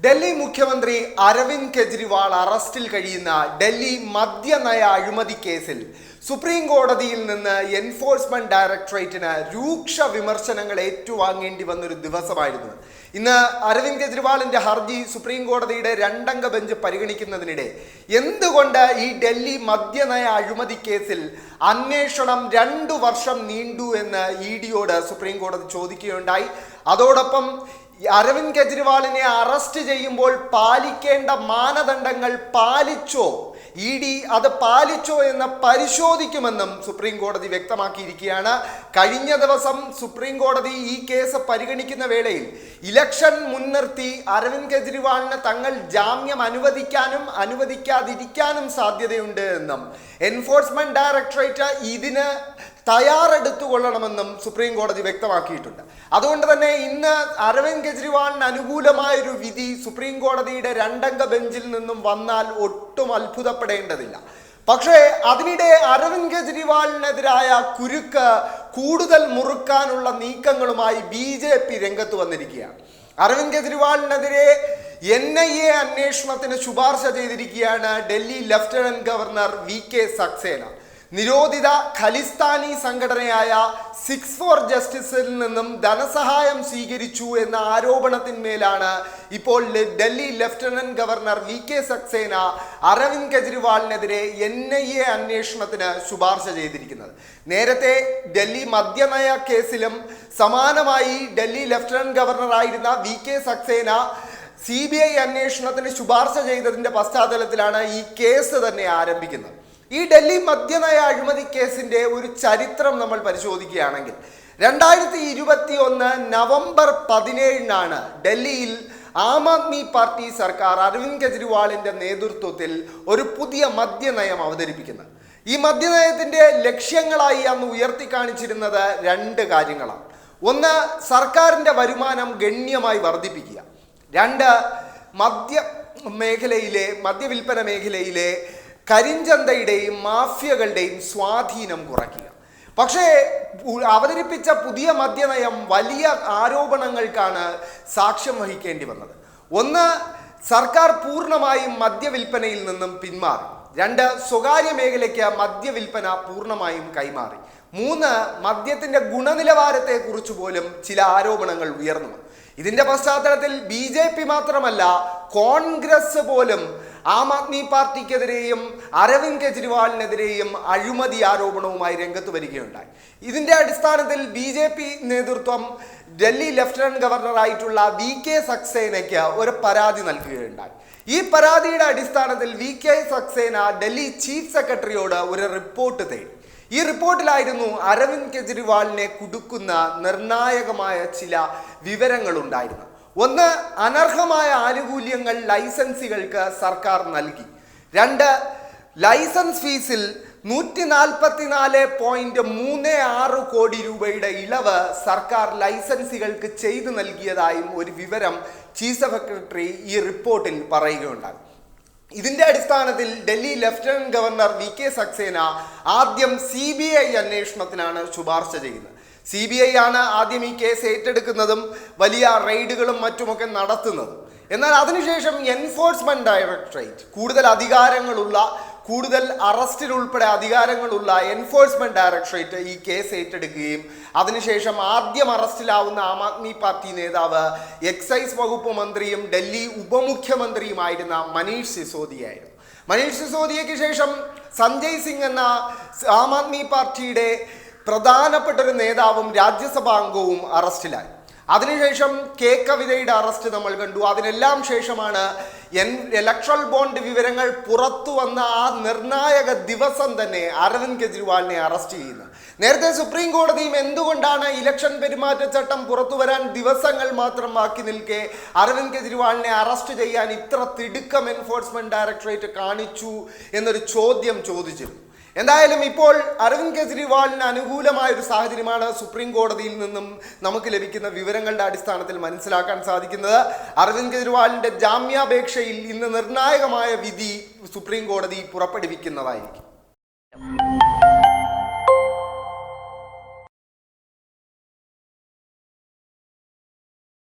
ഡൽഹി മുഖ്യമന്ത്രി അരവിന്ദ് കെജ്രിവാൾ അറസ്റ്റിൽ കഴിയുന്ന ഡൽഹി മദ്യനയ അഴിമതി കേസിൽ സുപ്രീം കോടതിയിൽ നിന്ന് എൻഫോഴ്സ്മെന്റ് ഡയറക്ടറേറ്റിന് രൂക്ഷ വിമർശനങ്ങൾ ഏറ്റുവാങ്ങേണ്ടി വന്നൊരു ദിവസമായിരുന്നു. ഇന്ന് അരവിന്ദ് കെജ്രിവാളിന്റെ ഹർജി സുപ്രീം കോടതിയുടെ രണ്ടംഗ ബെഞ്ച് പരിഗണിക്കുന്നതിനിടെ എന്തുകൊണ്ട് ഈ ഡൽഹി മദ്യനയ അഴിമതി കേസിൽ അന്വേഷണം രണ്ടു വർഷം നീണ്ടു എന്ന് ഇ ഡിയോട് സുപ്രീം കോടതി ചോദിക്കുകയുണ്ടായി. അതോടൊപ്പം അരവിന്ദ് കെജ്രിവാളിനെ അറസ്റ്റ് ചെയ്യുമ്പോൾ പാലിക്കേണ്ട മാനദണ്ഡങ്ങൾ പാലിച്ചോ? ഇ ഡി അത് പാലിച്ചോ എന്ന് പരിശോധിക്കുമെന്നും സുപ്രീം കോടതി വ്യക്തമാക്കിയിരിക്കുകയാണ്. കഴിഞ്ഞ ദിവസം സുപ്രീം കോടതി ഈ കേസ് പരിഗണിക്കുന്ന വേളയിൽ ഇലക്ഷൻ മുൻനിർത്തി അരവിന്ദ് കെജ്രിവാളിന് തങ്ങൾ ജാമ്യം അനുവദിക്കാനും അനുവദിക്കാതിരിക്കാനും സാധ്യതയുണ്ട് എന്നും. എൻഫോഴ്സ്മെന്റ് ഡയറക്ടറേറ്റ് ഇതിന് തയ്യാറെടുത്തുകൊള്ളണമെന്നും സുപ്രീം കോടതി വ്യക്തമാക്കിയിട്ടുണ്ട്. അതുകൊണ്ട് തന്നെ ഇന്ന് അരവിന്ദ് കെജ്രിവാളിന് അനുകൂലമായൊരു വിധി സുപ്രീം കോടതിയുടെ രണ്ടംഗ ബെഞ്ചിൽ നിന്നും വന്നാൽ ഒട്ടും അത്ഭുതപ്പെടേണ്ടതില്ല. പക്ഷേ അതിനിടെ അരവിന്ദ് കെജ്രിവാളിനെതിരായ കുരുക്ക് കൂടുതൽ മുറുക്കാനുള്ള നീക്കങ്ങളുമായി ബി ജെ പി രംഗത്ത് വന്നിരിക്കുകയാണ്. അരവിന്ദ് കെജ്രിവാളിനെതിരെ എൻ ഐ എ അന്വേഷണത്തിന് ശുപാർശ ചെയ്തിരിക്കുകയാണ് Delhi lieutenant governor V K Saxena. നിരോധിത ഖലിസ്ഥാനി സംഘടനയായ സിക്സ് ഫോർ ജസ്റ്റിസിൽ നിന്നും ധനസഹായം സ്വീകരിച്ചു എന്ന ആരോപണത്തിന്മേലാണ് ഇപ്പോൾ Delhi lieutenant governor V K Saxena Arvind കെജ്രിവാളിനെതിരെ N I A അന്വേഷണത്തിന് ശുപാർശ ചെയ്തിരിക്കുന്നത്. നേരത്തെ ഡൽഹി മദ്യനയ കേസിലും സമാനമായി Delhi lieutenant ഗവർണറായിരുന്ന V K Saxena C B I അന്വേഷണത്തിന് ശുപാർശ ചെയ്തതിന്റെ പശ്ചാത്തലത്തിലാണ് ഈ കേസ് തന്നെ ആരംഭിക്കുന്നത്. ഈ ഡൽഹി മദ്യനയ അഴിമതി കേസിന്റെ ഒരു ചരിത്രം നമ്മൾ പരിശോധിക്കുകയാണെങ്കിൽ രണ്ടായിരത്തി ഇരുപത്തി ഒന്ന് നവംബർ പതിനേഴിനാണ് ഡൽഹിയിൽ ആം ആദ്മി പാർട്ടി സർക്കാർ അരവിന്ദ് കെജ്രിവാളിന്റെ നേതൃത്വത്തിൽ ഒരു പുതിയ മദ്യനയം അവതരിപ്പിക്കുന്നത്. ഈ മദ്യനയത്തിന്റെ ലക്ഷ്യങ്ങളായി അന്ന് ഉയർത്തി കാണിച്ചിരുന്നത് രണ്ട് കാര്യങ്ങളാണ്. ഒന്ന് സർക്കാരിന്റെ വരുമാനം ഗണ്യമായി വർദ്ധിപ്പിക്കുക. രണ്ട് മദ്യ മേഖലയിലെ മദ്യവിൽപ്പന മേഖലയിലെ കരിഞ്ചന്തയുടെയും മാഫിയകളുടെയും സ്വാധീനം കുറയ്ക്കുക. പക്ഷേ അവതരിപ്പിച്ച പുതിയ മദ്യനയം വലിയ ആരോപണങ്ങൾക്കാണ് സാക്ഷ്യം വഹിക്കേണ്ടി വന്നത്. ഒന്ന് സർക്കാർ പൂർണമായും മദ്യവിൽപ്പനയിൽ നിന്നും പിന്മാറി. രണ്ട് സ്വകാര്യ മേഖലയ്ക്ക് മദ്യവിൽപ്പന പൂർണമായും കൈമാറി. മൂന്ന് മദ്യത്തിന്റെ ഗുണനിലവാരത്തെക്കുറിച്ച് പോലും ചില ആരോപണങ്ങൾ ഉയർന്നു ഇതിന്റെ പശ്ചാത്തലത്തിൽ ബി ജെ പി മാത്രമല്ല കോൺഗ്രസ് പോലും ആം ആദ്മി പാർട്ടിക്കെതിരെയും അരവിന്ദ് കെജ്രിവാളിനെതിരെയും അഴിമതി ആരോപണവുമായി രംഗത്ത് വരികയുണ്ടായി. ഇതിന്റെ അടിസ്ഥാനത്തിൽ ബി ജെ പി നേതൃത്വം ഡൽഹി ലഫ്റ്റനന്റ് ഗവർണറായിട്ടുള്ള വി കെ സക്സേനയ്ക്ക് ഒരു പരാതി നൽകുകയുണ്ടായി. ഈ പരാതിയുടെ അടിസ്ഥാനത്തിൽ V K Saxena Delhi chief സെക്രട്ടറിയോട് ഒരു റിപ്പോർട്ട് തേടി. ഈ റിപ്പോർട്ടിലായിരുന്നു അരവിന്ദ് കെജ്രിവാളിനെ കുടുക്കുന്ന നിർണായകമായ ചില വിവരങ്ങൾ ഉണ്ടായിരുന്നു. ഒന്ന് അനർഹമായ ആനുകൂല്യങ്ങൾ ലൈസൻസികൾക്ക് സർക്കാർ നൽകി. രണ്ട് ലൈസൻസ് ഫീസിൽ നൂറ്റി നാൽപ്പത്തിനാല് പോയിന്റ് മൂന്ന് ആറ് കോടി രൂപയുടെ ഇളവ് സർക്കാർ ലൈസൻസികൾക്ക് ചെയ്തു നൽകിയതായും ഒരു വിവരം ചീഫ് സെക്രട്ടറി ഈ റിപ്പോർട്ടിൽ പറയുകയുണ്ടായി. ഇതിന്റെ അടിസ്ഥാനത്തിൽ Delhi lieutenant governor V K Saxena ആദ്യം സി ബി ഐ അന്വേഷണത്തിനാണ് ശുപാർശ ചെയ്യുന്നത് സി ബി ഐ ആണ് ആദ്യം ഈ കേസ് ഏറ്റെടുക്കുന്നതും വലിയ റെയ്ഡുകളും മറ്റുമൊക്കെ നടത്തുന്നതും. എന്നാൽ അതിനുശേഷം എൻഫോഴ്സ്മെന്റ് ഡയറക്ടറേറ്റ് കൂടുതൽ അധികാരങ്ങളുള്ള കൂടുതൽ അറസ്റ്റിനുൾപ്പെടെ അധികാരങ്ങളുള്ള എൻഫോഴ്സ്മെന്റ് ഡയറക്ടറേറ്റ് ഈ കേസ് ഏറ്റെടുക്കുകയും അതിനുശേഷം ആദ്യം അറസ്റ്റിലാവുന്ന ആം ആദ്മി പാർട്ടി നേതാവ് എക്സൈസ് വകുപ്പ് മന്ത്രിയും ഡൽഹി ഉപമുഖ്യമന്ത്രിയുമായിരുന്ന മനീഷ് സിസോദിയായിരുന്നു. മനീഷ് സിസോദിയയ്ക്ക് ശേഷം സഞ്ജയ് സിംഗ് എന്ന ആം ആദ്മി പാർട്ടിയുടെ പ്രധാനപ്പെട്ട ഒരു നേതാവും രാജ്യസഭാ അംഗവും അറസ്റ്റിലായി. അതിനുശേഷം കെ കവിതയുടെ അറസ്റ്റ് നമ്മൾ കണ്ടു. അതിനെല്ലാം ശേഷമാണ് എൻ ഇലക്ട്രൽ ബോണ്ട് വിവരങ്ങൾ പുറത്തു വന്ന ആ നിർണായക ദിവസം തന്നെ അരവിന്ദ് കെജ്രിവാളിനെ അറസ്റ്റ് ചെയ്യുന്നത്. നേരത്തെ സുപ്രീം കോടതിയും എന്തുകൊണ്ടാണ് ഇലക്ഷൻ പെരുമാറ്റച്ചട്ടം പുറത്തു വരാൻ ദിവസങ്ങൾ മാത്രം ബാക്കി നിൽക്കെ അരവിന്ദ് കെജ്രിവാളിനെ അറസ്റ്റ് ചെയ്യാൻ ഇത്ര തിടുക്കം എൻഫോഴ്സ്മെന്റ് ഡയറക്ടറേറ്റ് കാണിച്ചു എന്നൊരു ചോദ്യം ചോദിച്ചിരുന്നു. എന്തായാലും ഇപ്പോൾ അരവിന്ദ് കെജ്രിവാളിന് അനുകൂലമായ ഒരു സാഹചര്യമാണ് സുപ്രീം കോടതിയിൽ നിന്നും നമുക്ക് ലഭിക്കുന്ന വിവരങ്ങളുടെ അടിസ്ഥാനത്തിൽ മനസ്സിലാക്കാൻ സാധിക്കുന്നത്. അരവിന്ദ് കെജ്രിവാളിന്റെ ജാമ്യാപേക്ഷയിൽ ഇന്ന് നിർണായകമായ വിധി സുപ്രീം കോടതി പുറപ്പെടുവിക്കുന്നതായിരിക്കും.